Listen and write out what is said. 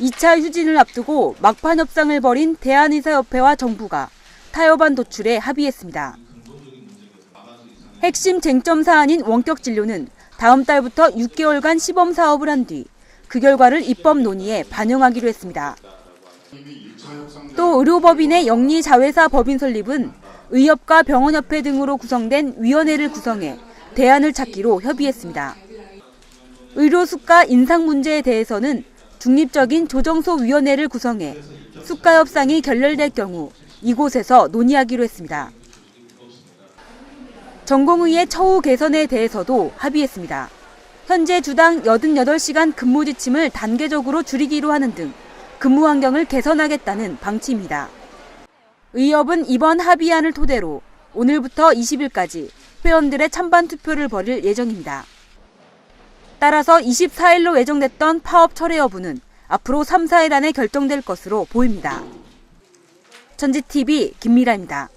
2차 휴진을 앞두고 막판 협상을 벌인 대한의사협회와 정부가 타협안 도출에 합의했습니다. 핵심 쟁점 사안인 원격 진료는 다음 달부터 6개월간 시범 사업을 한 뒤 그 결과를 입법 논의에 반영하기로 했습니다. 또 의료법인의 영리 자회사 법인 설립은 의협과 병원협회 등으로 구성된 위원회를 구성해 대안을 찾기로 협의했습니다. 의료 수가 인상 문제에 대해서는 중립적인 조정소 위원회를 구성해 수가 협상이 결렬될 경우 이곳에서 논의하기로 했습니다. 전공의의 처우 개선에 대해서도 합의했습니다. 현재 주당 88시간 근무 지침을 단계적으로 줄이기로 하는 등 근무 환경을 개선하겠다는 방침입니다. 의협은 이번 합의안을 토대로 오늘부터 20일까지 회원들의 찬반 투표를 벌일 예정입니다. 따라서 24일로 예정됐던 파업 철회 여부는 앞으로 3, 4일 안에 결정될 것으로 보입니다. 전지TV 김미라입니다.